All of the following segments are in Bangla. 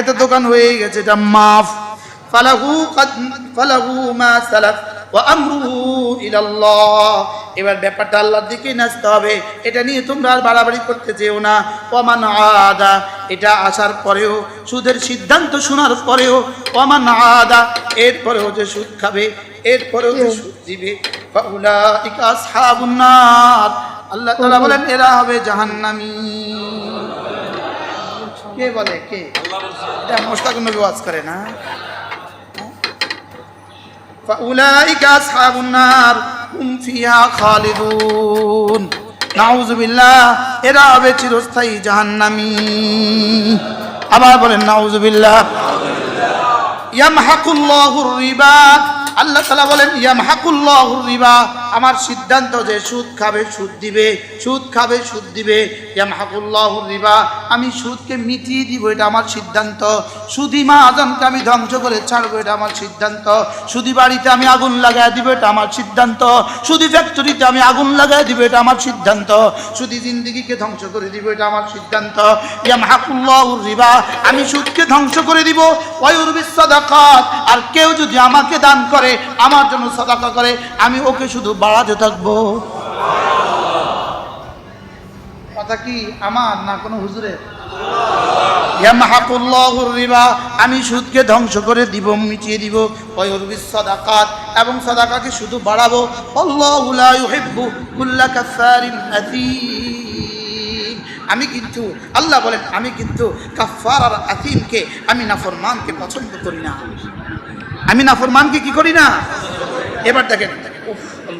এটা দোকান হয়ে গেছে, এটা মাফ। ফালাহু ফালাহু মা সালাফ এবার ব্যাপারটা আল্লাহর দিকে নাচতে হবে। এটা নিয়ে তোমরা আর বাড়াবাড়ি করতে যেও না। ওমান আদা, এটা আসার পরেও, সুদের সিদ্ধান্ত শোনার পরেও ওমান আদা, এরপরেও যে সুদ খাবে, এরপরেও যে সুদ দিবে আল্লাহ তাআলা বলেন, এরা হবে জাহান্নামী। কে বলে? কে? এটা মোস্তাক নবী ওয়াজ করে না? হ্যাঁ? উলাইকা আসহাবুন নার, হুম ফিহা খালিদুন। নাউজুবিল্লাহ এরা হবে চিরস্থায়ী জাহান্নামী। আবার বলেন নাউজুবিল্লাহ ইয়ামহাকুল্লাহুর রিবা। আল্লাহ তাআলা বলেন, ইয়ামহাকুল্লাহুর রিবা। আমার সিদ্ধান্ত যে সুদ খাবে, সুদ দিবে, সুদ খাবে, সুদ দিবে। ইয়ামহাকুল্লাহুর রিবা। আমি সুদকে মিটিয়ে দিব, এটা আমার সিদ্ধান্ত। সুদি মা আজমকে আমি ধ্বংস করে ছাড়বো, এটা আমার সিদ্ধান্ত। সুদি বাড়িতে আমি আগুন লাগাই দিব, এটা আমার সিদ্ধান্ত। সুদি ফ্যাক্টরিতে আমি আগুন লাগাই দিব, এটা আমার সিদ্ধান্ত। সুদি জিন্দিগিকে ধ্বংস করে দিব, এটা আমার সিদ্ধান্ত। ইয়ামহাকুল্লাহুর রিবা। আমি সুদকে ধ্বংস করে দিব। ওয়ুরবিস সাদাকাত। আর কেউ যদি আমাকে দান করে, আমার জন্য সাদাকা করে, আমি ওকে শুধু বাড়াতে থাকব। কথা কি আমার না কোনো রিবা, আমি সুদকে ধ্বংস করে দিব, মিটিয়ে দিব। সাদাকাত, এবং সদাকাকে শুধু বাড়াবো। আমি কিন্তু, আল্লাহ বলেন, আমি কিন্তু কাফার আর আতিমকে আমি নাফরমানকে পছন্দ করি না। আমি নাফরমানকে কি করি না? এবার দেখেন।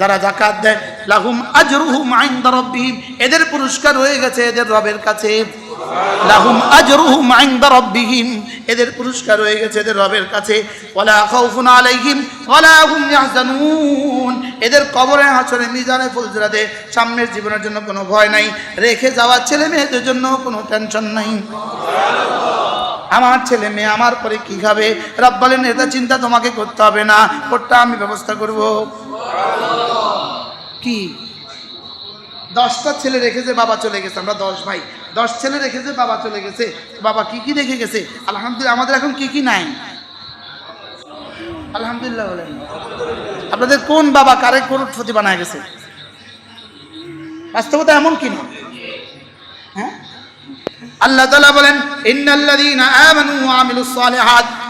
যারা জাকাত দেয়, লাহুম আজরুহুম ইনদা রাব্বিহিম। এদের পুরস্কার হয়ে গেছে এদের রবের কাছে। লাহুম আজরুহুম ইনদা রাব্বিহিম। এদের পুরস্কার হয়ে গেছে এদের রবের কাছে। ওয়ালা খাউফুন আলাইহিম, ওয়ালা হুম ইয়াহজানুন। এদের কবরে হাসরে মিজানে ফুলজরাতে সামনের জীবনের জন্য কোনো ভয় নাই। রেখে যাওয়া ছেলে মেয়েদের জন্য কোনো টেনশন নাই। আমার ছেলে মেয়ে আমার পরে কি খাবে? রব বলেন, এটা চিন্তা তোমাকে করতে হবে না। ওটা আমি ব্যবস্থা করব। কি? দশটা ছেলে রেখেছে বাবা চলে গেছে, আমরা দশ ভাই। দশ ছেলে রেখেছে বাবা চলে গেছে, বাবা কি কি রেখে গেছে? আলহামদুলিল্লাহ, আমাদের এখন কি কি নাই? আলহামদুলিল্লাহ বলেন। আপনাদের কোন বাবা কারে করুটপতি বানায় গেছে? বাস্তবতা এমন কি না? হ্যাঁ? আল্লাহ বলেন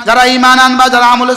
যারা ঈমান আনবা, যারা আমল